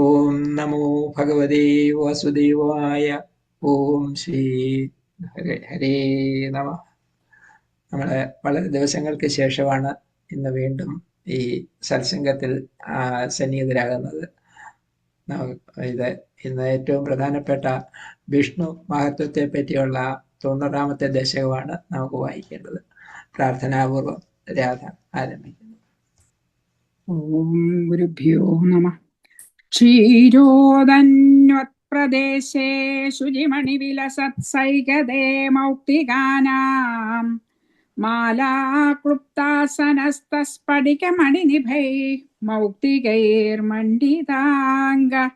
ഓം നമോ ഭഗവതേ വാസുദേവായ ഓം ശ്രീ ഹരേ ഹരേ നമ നമ്മളെ വളരെ ദിവസങ്ങൾക്ക് ശേഷമാണ് ഇന്ന് വീണ്ടും ഈ സത്സംഗത്തിൽ സന്നിഹിതരാകുന്നത്. ഇത് ഇന്ന് ഏറ്റവും പ്രധാനപ്പെട്ട വിഷ്ണു മഹത്വത്തെ പറ്റിയുള്ള തൊണ്ണൂറാമത്തെ ദശകമാണ് നമുക്ക് വായിക്കേണ്ടത്. പ്രാർത്ഥനാപൂർവം രാധ ആരംഭിക്കുന്നു. ഓം ഗുരുഭ്യോ നമ ക്ഷീരോദന്വത്പ്രദേശേ ശുചിമണിവിലസത്സൈകതേ മൗക്തികാനാം മാലാക്ലുപ്താസനസ്തസ്ഫടികമണിനിഭൈ മൗക്തികൈർമണ്ഡിതാംഗ.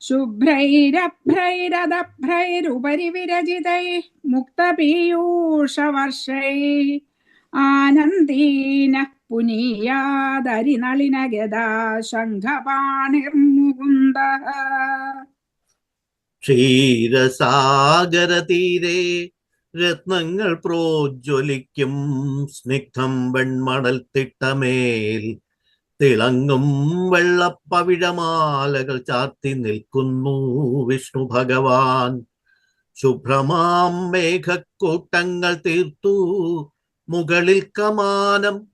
ശുഭ്രൈരഭ്രൈരദഭ്രൈരുപരി വിരചിതൈ മുക്തപീയൂഷവർഷൈ. ആനന്ദീന പുനീയാദരിനളിനഗദാ ശംഖപാണിർമുകുന്ദ. ക്ഷീരസാഗരതീരെ രത്നങ്ങൾ പ്രോജ്വലിക്കും സ്നിഗ്ധം വെൺമണൽ തിട്ടമേൽ തിളങ്ങും വെള്ളപ്പവിഴമാലകൾ ചാർത്തി നിൽക്കുന്നു വിഷ്ണു ഭഗവാൻ. ശുഭ്രമാം മേഘക്കൂട്ടങ്ങൾ തീർത്തു മുകളിൽ കമാനം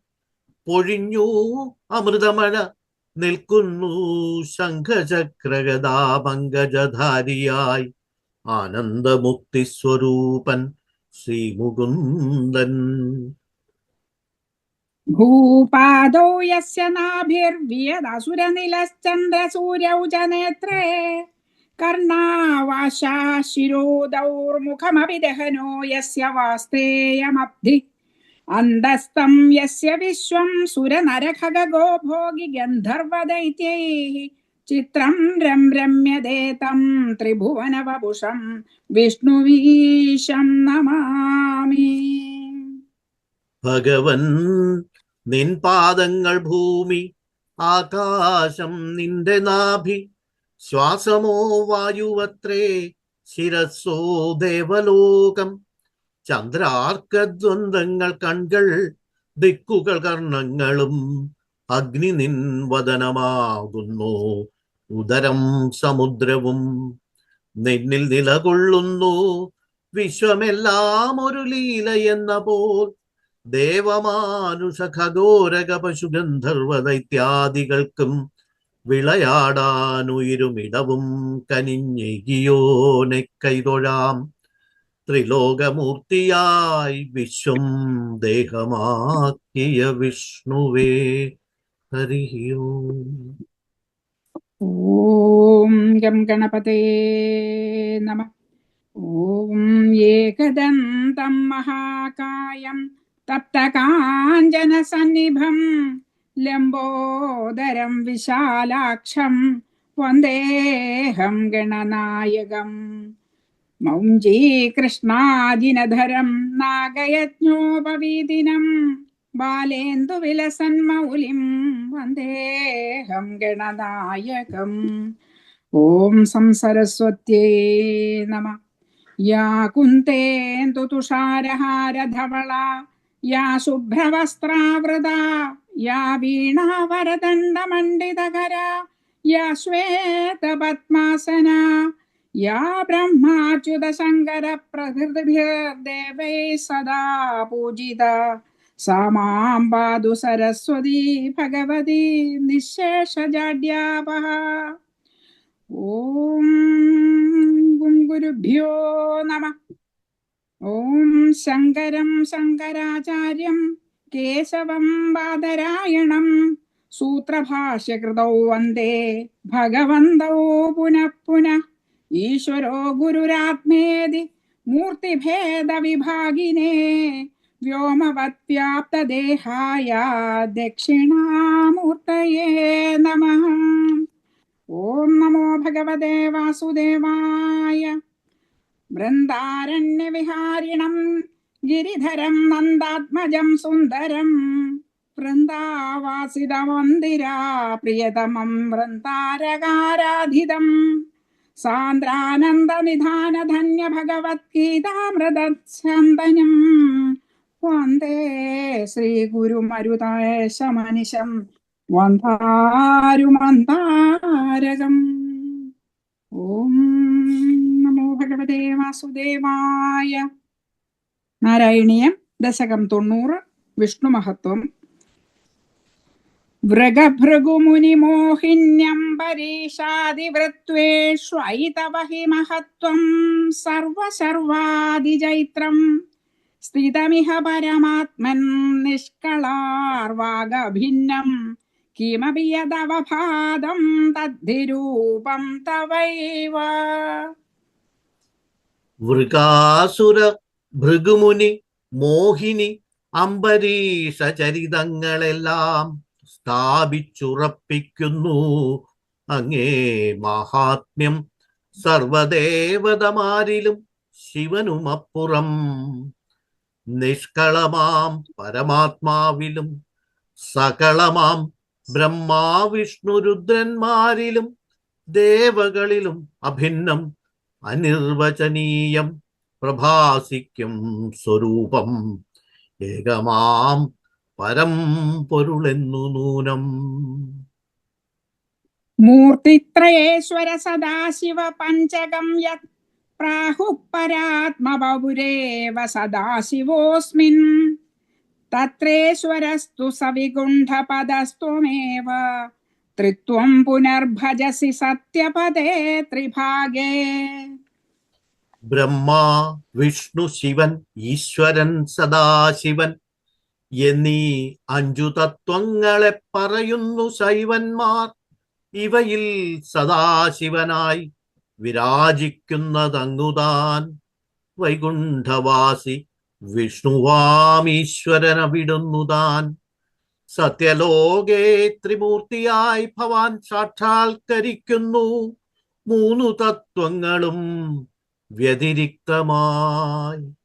പൊഴിഞ്ഞു അമൃതമഴ നിൽക്കുന്നു ശംഖചക്രഗദാപങ്കജധാരിയായി ആനന്ദമുക്തി സ്വരൂപൻ ശ്രീമുകുന്ദൻ. ഭൂപാദോ യസ്യ നാഭിർവിയദസുരനിലശ്ചന്ദ്രസൂര്യൗ ച യസ്യ വാസ്തേയമബ്ധി. അന്തസ്തം യസ്യ വിശ്വം സുരനരഖഗോ ഭോഗി ഗന്ധർവദൈത്യൈः. ചിത്രം രം രമ്യതേ തം ത്രിഭുവനവപുഷം വിഷ്ണുവീശം നമാമി. ഭഗവൻ നിൻ പാദങ്ങൾ ഭൂമി ആകാശം നിന്റെ നാഭി ശ്വാസമോ വായുവത്രേ ശിരസോ ദേവലോകം. ചന്ദ്രാർക്കദ്വന്ദ്ങ്ങൾ കൺകൾ ദിക്കുകൾ കർണങ്ങളും അഗ്നി നിൻ വദനമാകുന്നു ഉദരം സമുദ്രവും നിന്നിൽ നിലകൊള്ളുന്നു. വിശ്വമെല്ലാം ഒരു ലീല എന്ന പോൽ ദേവമാനുഷ ഖഗോരക പശുഗന്ധർവ ദൈത്യാദികൾക്കും വിളയാടാനുയിരുമിടവും കനിഞ്ഞെകിയോനെ കൈതൊഴാം ത്രിലോകമൂർത്തിയായി വിശ്വം ദേഹമാക്കിയ വിഷ്ണുവേ ഹരിയോ ഓം ഗം ഗണപതേ നമ ഓം ഏകദന്തം മഹാകായം തപ്തകാഞ്ചനസന്നിഭം ലംബോദരം വിശാലാക്ഷം വന്ദേഹം ഗണനായകം മൗഞ്ചീകൃഷ്ണാജിനധരം നാഗയജ്ഞോപവീതിനം ബാലേന്ദുവിലസന്മൗലിം വന്ദേഹം ഗണനായകം. ഓം സംസരസ്വത്യേ നമ. യാ കുന്തേന്ദു തുഷാരഹാരധവള യാ ശുഭ്രവസ്ത്രാവൃത യാ വീണാവരദണ്ഡമണ്ഡിതകര യാ ശ്വേതപത്മാസന യാ या ब्रह्माच्युतशङ्करप्रकृतिभिर्देवैः सदा पूजिता सा मां पातु सरस्वती भगवती निःशेषजाड्यापः ॐ गुरुभ्यो नमः ॐ शङ्करं शङ्कराचार्यं केशवं बादरायणं सूत्रभाष्यकृतौ वन्दे भगवन्तौ पुनः पुनः ईश्वरो गुरुरात्मेदि मूर्तिभेदविभागिने व्योमवत्व्याप्तदेहाय दक्षिणामूर्तये नमः। ॐ नमो भगवते वासुदेवाय। वृन्दारण्यविहारिणं, गिरिधरं, नन्दात्मजं, सुन्दरं वृन्दावासितमन्दिरा प्रियतमं वृन्दारकाराधितम् ഭഗവത്ഗീതാമൃതച്ഛന്തനം വന്ദേ ശ്രീഗുരുമരുതേശമനിശം വന്ധാരുമന്താര താരകം ഓം നമോ ഭഗവതേ വാസുദേവായ. നാരായണീയം ദശകം തൊണ്ണൂറ്. വിഷ്ണുമഹത്വം വൃഗഭൃഗുമുനിമോഹിന്യംബരീഷാദിവൃത്വേഷ്വൈതവ ഹി മഹത്വം സർവശർവാദിജൈത്രം സ്ഥിതമിഹ പരമാത്മൻ നിഷ്കളാർവാഗഭിന്നം കിമപി യദവഭാദം തദ്ധിരൂപം തവൈവ വൃകാസുര ഭൃഗുമുനി മോഹിനി അംബരീഷ ചരിതങ്ങളെല്ലാം സ്ഥാപിച്ചുറപ്പിക്കുന്നു. അങ്ങേ മഹാത്മ്യം സർവദേവതമാരിലും ശിവനുമപ്പുറം നിഷ്കളമാം പരമാത്മാവിലും സകളമാം ബ്രഹ്മാവിഷ്ണു രുദ്രന്മാരിലും ദേവകളിലും അഭിന്നം അനിർവചനീയം പ്രഭാസിക്കും സ്വരൂപം. ഏകമാം പരം പൊരുളെന്നു നൂനം. മൂർത്തിത്രയേശ്വര സദാശിവ പഞ്ചകം യത് പ്രാഹുഃ പരാത്മബഹുരേവ സദാശിവോऽസ്മിൻ തത്രേശ്വരസ്തു സവിഗുണ്ഠപദസ്ത്വമേവ ത്രിത്വം പുനർഭജസി സത്യപദേ ത്രിഭാഗേ. ബ്രഹ്മ വിഷ്ണു ശിവൻ ഈശ്വരൻ സദാശിവൻ. എന്നീ അഞ്ചു തത്വങ്ങളെ പറയുന്നു ശൈവന്മാർ. ഇവയിൽ സദാശിവനായി വിരാജിക്കുന്നതങ്ങുതാൻ വൈകുണ്ഠവാസി വിഷ്ണുവാമീശ്വരനവിടുന്നുതാൻ സത്യലോകേ ത്രിമൂർത്തിയായി ഭവാൻ സാക്ഷാത്കരിക്കുന്നു. മൂന്നു തത്വങ്ങളും വ്യതിരിക്തമായി.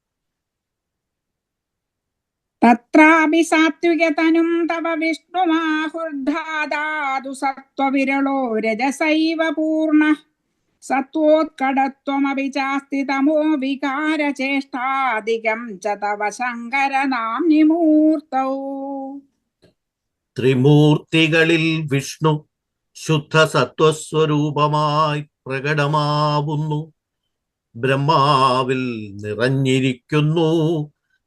തത്രാപി സാത്വികതനും തവ വിഷ്ണുമാഹുർധാദാതു സത്വവിരളോ രജസൈവ പൂർണ. സത്വോത്കടത്വമപി ചാസ്തി തമോ വികാരചേഷ്ടാധികം ച തവ ശങ്കര ശങ്കരനാംനി മൂർത്തൗ ത്രിമൂർത്തികളിൽ വിഷ്ണു ശുദ്ധ സത്വസ്വരൂപമായി പ്രകടമാവുന്നു. ബ്രഹ്മാവിൽ നിറഞ്ഞിരിക്കുന്നു.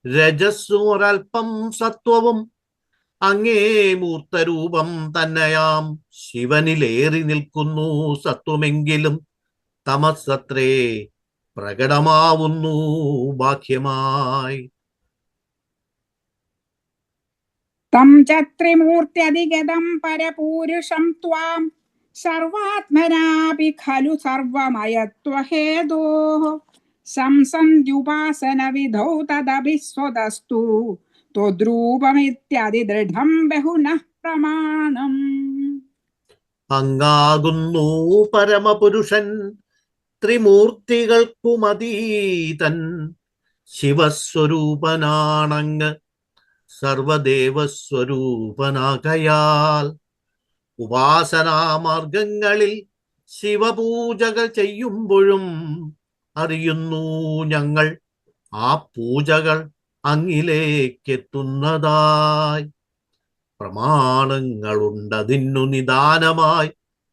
രജസ്സും സത്വവും. അങ്ങേ മൂർത്തരൂപം തന്നെയാം. ശിവനിലേറി നിൽക്കുന്നു സത്വമെങ്കിലും തമസത്രേ പ്രകടമാവുന്നു ബാഹ്യമായി. തം ച ത്രിമൂർത്യധിഗതം പരപൂരുഷം ത്വാം. സർവാത്മനാപി ഖലു സർവമയത്വഹേതോः. വിധൗ തദഭിസ്വതസ്തു ത്വദ്രൂപമിത്യതിദൃഢം ബഹുനഃ പ്രമാണം. അങ്ങാകുന്നു പരമപുരുഷൻ ത്രിമൂർത്തികൾക്കുമതീതൻ. ശിവസ്വരൂപനാണങ്ങ് സർവദേവസ്വരൂപനാകയാൽ. ഉപാസനാമാർഗങ്ങളിൽ ശിവപൂജകൾ ചെയ്യുമ്പോഴും അറിയുന്നു ഞങ്ങൾ. ആ പൂജകൾ അങ്ങിലേക്കെത്തുന്നതായി. പ്രമാണങ്ങളുണ്ടതിന്നു നിദാനമായി.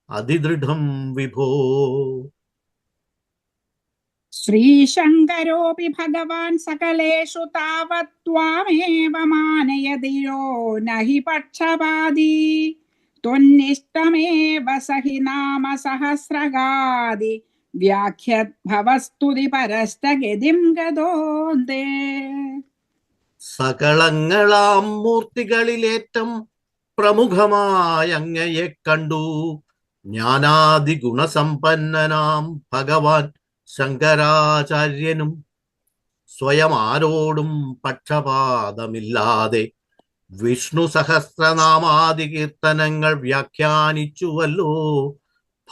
അതിദൃഢം വിഭോ. ശ്രീശങ്കരോപി ഭഗവാൻ സകലേഷു താവത് ത്വാമേവ മാനയതിയോ നഹി പക്ഷപാതി ത്വന്നിഷ്ടമേവ സഹി നാമ സഹസ്രകാദി. വ്യാഖ്യദ്ഭവസ്തുതി ഭവസ്തുതി ഗതിം ഗതോന്തേ സകളങ്ങളാം മൂർത്തികളിലേറ്റം പ്രമുഖമായങ്ങയെ കണ്ടു. ജ്ഞാനാദി ഗുണസമ്പന്നനാം ഭഗവാൻ ശങ്കരാചാര്യനും സ്വയം ആരോടും പക്ഷപാതമില്ലാതെ വിഷ്ണു സഹസ്രനാമാദി കീർത്തനങ്ങൾ വ്യാഖ്യാനിച്ചുവല്ലോ.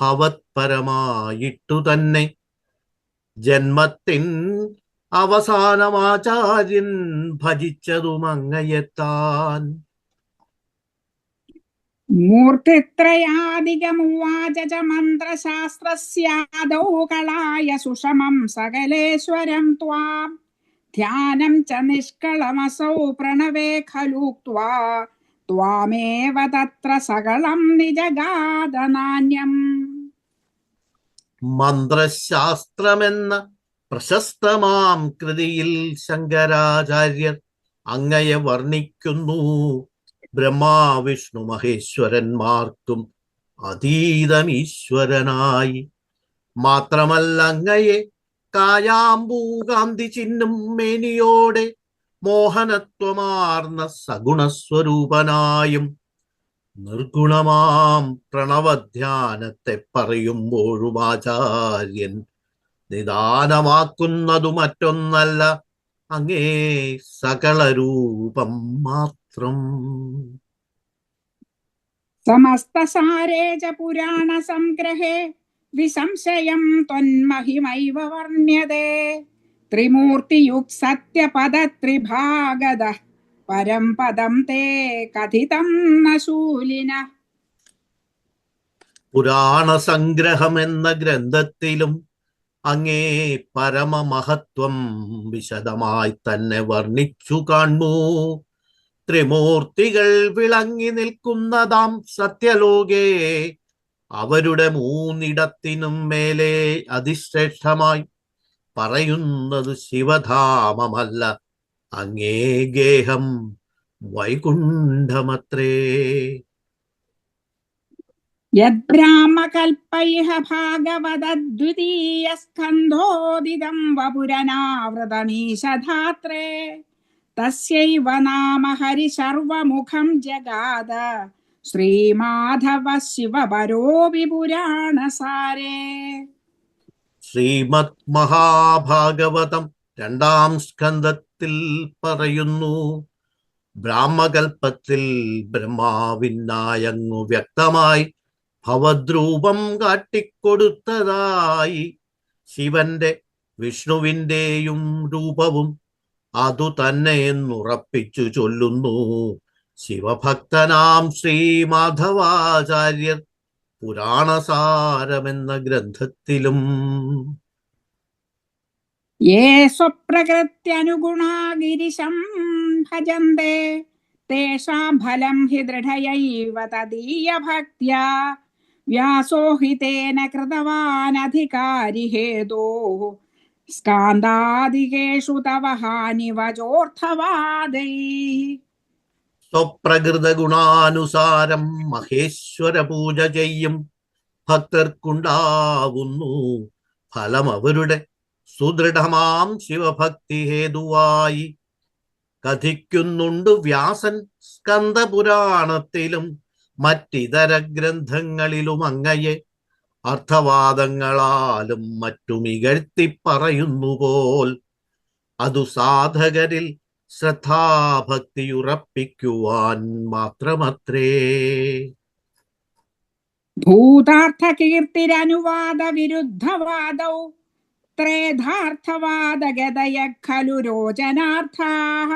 ഭവത്പരമായിട്ടു തന്നെ ജന്മത്തിൻ അവസാനമാചാര്യൻ ഭജിച്ചതുമങ്ങയെത്താൻ. മൂർത്തിത്രയാധികമുവാച മന്ത്രശാസ്ത്രസ്യാദൗ കളായ സുഷമം സകലേശ്വരം ത്വാം. ധ്യാനം ച നിഷ്കളമസൗ പ്രണവേ ഖലുക്വാ മന്ത്രശാസ്ത്രമെന്ന പ്രശസ്തമാം കൃതിയിൽ ശങ്കരാചാര്യർ അങ്ങയെ വർണിക്കുന്നു. ബ്രഹ്മാവിഷ്ണു മഹേശ്വരന്മാർക്കും അതീതമീശ്വരനായി. മാത്രമല്ല അങ്ങയെ കായാമ്പൂകാന്തി ചിഹ്നം മേനിയോടെ മോഹനത്വമാർന്ന സഗുണസ്വരൂപനായും നിർഗുണമാം പ്രണവധ്യാനത്തെ പറയുമ്പോഴും ആചാര്യൻ നിദാനമാക്കുന്നതു മറ്റൊന്നല്ല അങ്ങേ സകലരൂപം മാത്രം. സമസ്തസാരേ ച പുരാണ സംഗ്രഹേ വിസംശയം ത്വന്മഹിമൈവ വർണ്യത്തെ ത്രിമൂർത്തിയുക് സത്യപദ ത്രിഭാഗത പരം പദം തേ കഥിതം നശൂലിന. ശൂലിന പുരാണ സംഗ്രഹം എന്ന ഗ്രന്ഥത്തിലും അങ്ങേ പരമമഹത്വം വിശദമായി തന്നെ വർണിച്ചു കാണൂ. ത്രിമൂർത്തികൾ വിളങ്ങി നിൽക്കുന്നതാം സത്യലോകേ. അവരുടെ മൂന്നിടത്തിനും മേലെ അതിശ്രേഷ്ഠമായി പറയുന്നത് ശിവധാമമല്ല. അങ്ങേ ഗേഹം വൈകുണ്ഠമത്രേ. യദ്ബ്രാഹ്മകൽപ്പൈഹ ഭാഗവതദ്വിതീയ സ്കന്ധോദിതം വപുരനാവൃതമീശധാത്രേ. തസ്യൈവ നാമ ഹരി സർവമുഖം ജഗാദ ശ്രീമാധവ ശിവപരോ പുരാണസാരേ ശ്രീമദ് മഹാഭാഗവതം രണ്ടാം സ്കന്ധത്തിൽ പറയുന്നു. ബ്രാഹ്മകൽപ്പത്തിൽ ബ്രഹ്മാവിനായങ്ങു വ്യക്തമായി ഭവദ്രൂപം കാട്ടിക്കൊടുത്തതായി. ശിവന്റെ വിഷ്ണുവിന്റെയും രൂപവും അതു തന്നെ എന്നുറപ്പിച്ചു ചൊല്ലുന്നു. ശിവഭക്തനാം ശ്രീ മാധവാചാര്യർ പുരാണസാരമെന്ന ഗ്രന്ഥത്തിലും യേ സ്വപ്രകൃത്യനുഗുണാ ഗിരിശം ഭജന്തെ. തേഷാം ഫലം ഹി ദൃഢയൈവ തദീയ ഭക്ത്യാ. വ്യാസോ ഹി തേന കൃതവാനധികാരി ഹേതോ. സ്കാന്താദികേഷു തവ ഹാനി വചോർത്ഥവാദൈ. സ്വപ്രകൃത ഗുണാനുസാരം മഹേശ്വര പൂജ ചെയ്യും. ഭക്തർക്കുണ്ടാവുന്നു ഫലം അവരുടെ സുദൃഢമാം ശിവഭക്തി ഹേതുവായി. കഥിക്കുന്നുണ്ട് വ്യാസൻ സ്കന്ദപുരാണത്തിലും മറ്റിതര ഗ്രന്ഥങ്ങളിലും അങ്ങയെ അർത്ഥവാദങ്ങളാലും മറ്റു മികഴ്ത്തി പറയുന്നു പോൽ അതു സാധകരിൽ ശ്രദ്ധാഭക്തിയുറപ്പിക്കുവാൻ മാത്രമത്രേ ഭൂതാർത്ഥകീർത്തിരനുവാദ വിരുദ്ധവാദൗ ത്രേധാർത്ഥവാദഗതയ ഖലു രോചനാർത്ഥാः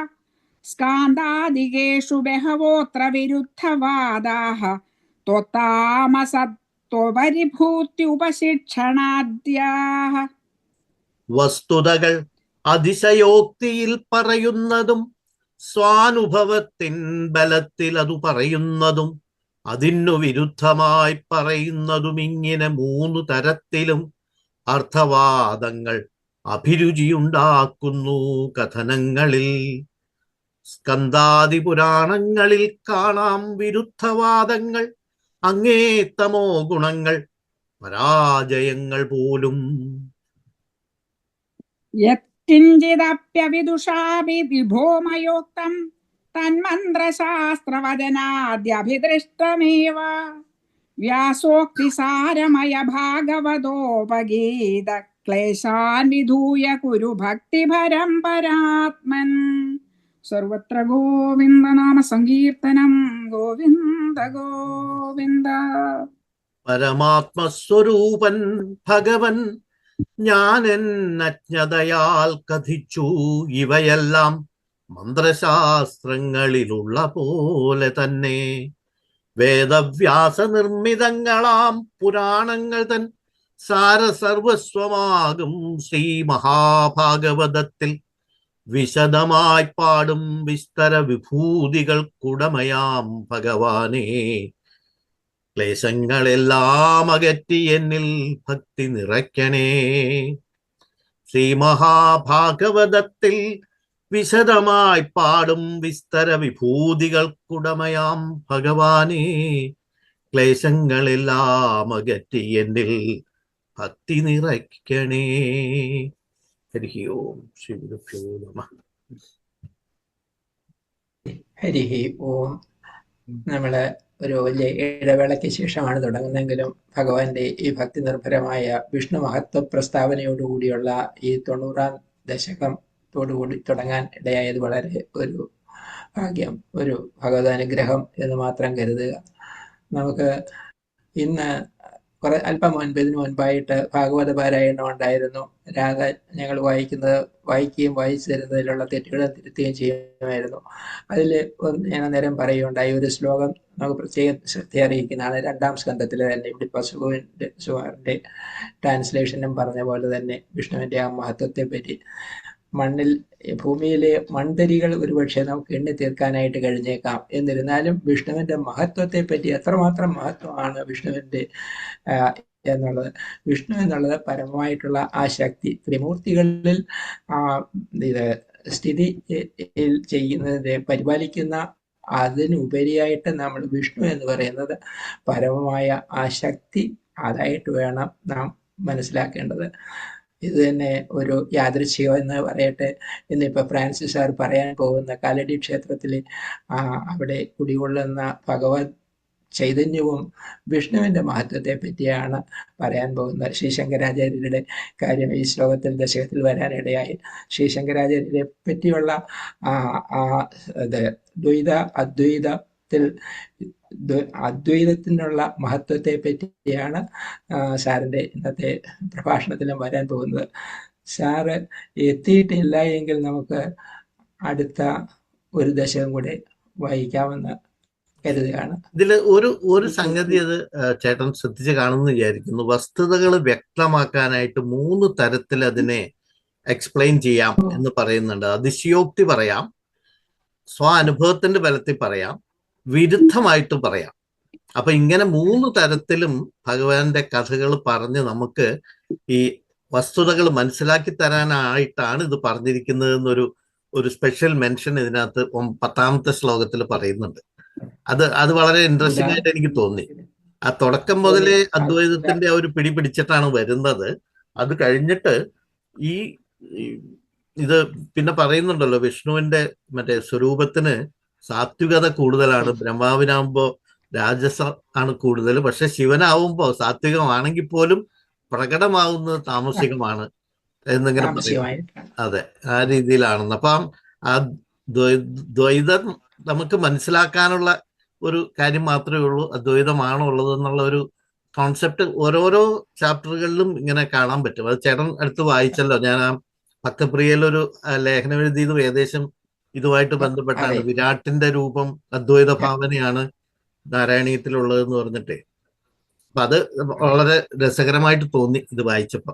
സ്കാന്താദികേഷു ബഹവോത്ര വിരുദ്ധവാദാः ത്വത്താമസത്വപരിഭൂത്യുപശിക്ഷണാദ്യാः വസ്തുതകൾ അതിശയോക്തിയിൽ പറയുന്നതും സ്വാനുഭവത്തിൻ ബലത്തിൽ അതു പറയുന്നതും അതിനു വിരുദ്ധമായി പറയുന്നതും ഇങ്ങനെ മൂന്നു തരത്തിലും അർത്ഥവാദങ്ങൾ അഭിരുചിയുണ്ടാക്കുന്നു കഥനങ്ങളിൽ. സ്കന്ധാദി പുരാണങ്ങളിൽ കാണാം വിരുദ്ധവാദങ്ങൾ അങ്ങേത്തമോ ഗുണങ്ങൾ പരാജയങ്ങൾ പോലും. യത്കിഞ്ചിദപ്യവിദുഷാപി വിഭോമയോക്തം തന്മന്ത്രശാസ്ത്രവചനാദ്യഭിദൃഷ്ടമേവ വ്യാസോക്തിസാരമയ ഭാഗവതോപഗീത ക്ലേശാൻ വിധൂയ കുരു ഭക്തിഭരം പരാത്മൻ സർവത്ര ഗോവിന്ദനാമ സങ്കീർത്തനം ഗോവിന്ദ ഗോവിന്ദ പരമാത്മസ്വരൂപൻ ഭഗവൻ ഞാൻ എന്നജ്ഞതയാൽ കഥിച്ചു ഇവയെല്ലാം മന്ത്രശാസ്ത്രങ്ങളിലുള്ള പോലെ തന്നെ. വേദവ്യാസ നിർമ്മിതങ്ങളാം പുരാണങ്ങൾ തൻ സാരസർവസ്വമാകും ശ്രീ മഹാഭാഗവതത്തിൽ. വിശദമായി പാടും വിസ്തര വിഭൂതികൾക്കുടമയാം ഭഗവാനെ. ക്ലേശങ്ങളെല്ലാം അകറ്റി എന്നിൽ ഭക്തി നിറയ്ക്കണേ. ശ്രീ മഹാഭാഗവതത്തിൽ വിശദമായി പാടും വിസ്തര വിഭൂതികൾക്കുടമയാം ഭഗവാനെ. ക്ലേശങ്ങളെല്ലാം അകറ്റി എന്നിൽ ഭക്തി നിറയ്ക്കണേ. ഹരി ഓം ശ്രീ ഗുരുഭ്യോ നമ. ഹരി ഓം. നമ്മൾ ഒരു വലിയ ഇടവേളയ്ക്ക് ശേഷമാണ് തുടങ്ങുന്നതെങ്കിലും ഭഗവാന്റെ ഈ ഭക്തി നിർഭരമായ വിഷ്ണു മഹത്വ പ്രസ്താവനയോടുകൂടിയുള്ള ഈ തൊണ്ണൂറാം ദശകത്തോടുകൂടി തുടങ്ങാൻ ഇടയായത് വളരെ ഒരു ഭാഗ്യം ഒരു ഭഗവതാനുഗ്രഹം എന്ന് മാത്രം കരുതുക. നമുക്ക് ഇന്ന് കുറെ അല്പം മുൻപതിന് മുൻപായിട്ട് ഭാഗവത പാരായണം ഉണ്ടായിരുന്നു. രാധ ഞങ്ങൾ വായിക്കുന്നത് വായിക്കുകയും വായിച്ചു തരുന്നതിലുള്ള തെറ്റുകൾ തിരുത്തുകയും ചെയ്യുമായിരുന്നു. അതിൽ ഞാൻ അന്നേരം പറയുകയുണ്ടായി ഒരു ശ്ലോകം നമുക്ക് പ്രത്യേകം ശ്രദ്ധ അറിയിക്കുന്നതാണ്. രണ്ടാം സ്കന്ധത്തിൽ തന്നെ ഇവിടെ ഇപ്പോൾ സുഖുവിന്റെ സുഹാറിന്റെ ട്രാൻസ്ലേഷനും പറഞ്ഞ പോലെ തന്നെ വിഷ്ണുവിന്റെ ആ മഹത്വത്തെ പറ്റി മണ്ണിൽ ഭൂമിയിലെ മൺതരികൾ ഒരുപക്ഷെ നമുക്ക് എണ്ണി തീർക്കാനായിട്ട് കഴിഞ്ഞേക്കാം. എന്നിരുന്നാലും വിഷ്ണുവിന്റെ മഹത്വത്തെ പറ്റി എത്രമാത്രം മഹത്വമാണ് വിഷ്ണുവിന്റെ എന്നുള്ളത്. വിഷ്ണു എന്നുള്ളത് പരമമായിട്ടുള്ള ആ ശക്തി ത്രിമൂർത്തികളിൽ ഇത് സ്ഥിതി ചെയ്യുന്നതിനെ പരിപാലിക്കുന്ന അതിനുപരിയായിട്ട് നമ്മൾ വിഷ്ണു എന്ന് പറയുന്നത് പരമമായ ആ ശക്തി അതായിട്ട് വേണം നാം മനസ്സിലാക്കേണ്ടത്. ഇത് തന്നെ ഒരു യാദൃശ്യോ എന്ന് പറയട്ടെ. ഇന്നിപ്പോൾ ഫ്രാൻസിസ് സാർ പറയാൻ പോകുന്ന കാലടി ക്ഷേത്രത്തിൽ അവിടെ കുടികൊള്ളുന്ന ഭഗവത് ചൈതന്യവും വിഷ്ണുവിന്റെ മഹത്വത്തെ പറ്റിയാണ് പറയാൻ പോകുന്നത്. ശ്രീശങ്കരാചാര്യരുടെ കാര്യം ഈ ശ്ലോകത്തിൽ ദശകത്തിൽ വരാനിടയായി. ശ്രീശങ്കരാചാര്യരെ പറ്റിയുള്ള ആ ആ ഇത് ദ്വൈത അദ്വൈതത്തിൽ ദ്വ- അദ്വൈതത്തിനുള്ള മഹത്വത്തെ പറ്റിയാണ് സാറിന്റെ ഇന്നത്തെ പ്രഭാഷണത്തിലും വരാൻ പോകുന്നത്. സാറ് എത്തിയിട്ടില്ല എങ്കിൽ നമുക്ക് അടുത്ത ഒരു ദശകം കൂടെ വായിക്കാമെന്ന് കരുതുകയാണ്. ഇതിൽ ഒരു ഒരു സംഗതി അത് ചേട്ടൻ ശ്രദ്ധിച്ച് കാണുമെന്ന് വിചാരിക്കുന്നു. വസ്തുതകൾ വ്യക്തമാക്കാനായിട്ട് മൂന്ന് തരത്തിൽ അതിനെ എക്സ്പ്ലെയിൻ ചെയ്യാം എന്ന് പറയുന്നുണ്ട്. അതിശയോക്തി പറയാം. സ്വാനുഭവത്തിന്റെ ബലത്തിൽ പറയാം. വിരുദ്ധമായിട്ട് പറയാം. അപ്പൊ ഇങ്ങനെ മൂന്ന് തരത്തിലും ഭഗവാന്റെ കഥകൾ പറഞ്ഞ് നമുക്ക് ഈ വസ്തുതകൾ മനസ്സിലാക്കി തരാനായിട്ടാണ് ഇത് പറഞ്ഞിരിക്കുന്നത് എന്നൊരു ഒരു സ്പെഷ്യൽ മെൻഷൻ ഇതിനകത്ത് പത്താമത്തെ ശ്ലോകത്തിൽ പറയുന്നുണ്ട്. അത് അത് വളരെ ഇൻട്രസ്റ്റിംഗ് ആയിട്ട് എനിക്ക് തോന്നി. ആ തുടക്കം മുതലേ അദ്വൈതത്തിന്റെ ആ ഒരു പിടി പിടിച്ചിട്ടാണ് വരുന്നത്. അത് കഴിഞ്ഞിട്ട് ഈ ഇത് പിന്നെ പറയുന്നുണ്ടല്ലോ വിഷ്ണുവിന്റെ മറ്റേ സ്വരൂപത്തിന് സാത്വികത കൂടുതലാണ്. ബ്രഹ്മാവിനാവുമ്പോ രാജസ ആണ് കൂടുതൽ. പക്ഷെ ശിവനാവുമ്പോ സാത്വികമാണെങ്കിൽ പോലും പ്രകടമാവുന്നത് താമസികമാണ് എന്നിങ്ങനെ പറയും. അതെ ആ രീതിയിലാണെന്ന്. അപ്പം ആ ദ്വൈ- ദ്വൈതം നമുക്ക് മനസ്സിലാക്കാനുള്ള ഒരു കാര്യം മാത്രമേ ഉള്ളൂ. അദ്വൈതമാണോ ഉള്ളത് എന്നുള്ള ഒരു കോൺസെപ്റ്റ് ഓരോരോ ചാപ്റ്ററുകളിലും ഇങ്ങനെ കാണാൻ പറ്റും. അത് ചേട്ടൻ അടുത്ത് വായിച്ചല്ലോ. ഞാൻ ആ ഭക്തപ്രിയയിലൊരു ലേഖനം എഴുതിയതും ഏകദേശം ഇതുമായിട്ട് ബന്ധപ്പെട്ടാണ് വിരാട്ടിന്റെ രൂപം അദ്വൈത ഭാവനയാണ് നാരായണീയത്തിലുള്ളതെന്ന് പറഞ്ഞിട്ടേ. അപ്പൊ അത് വളരെ രസകരമായിട്ട് തോന്നി ഇത് വായിച്ചപ്പോ.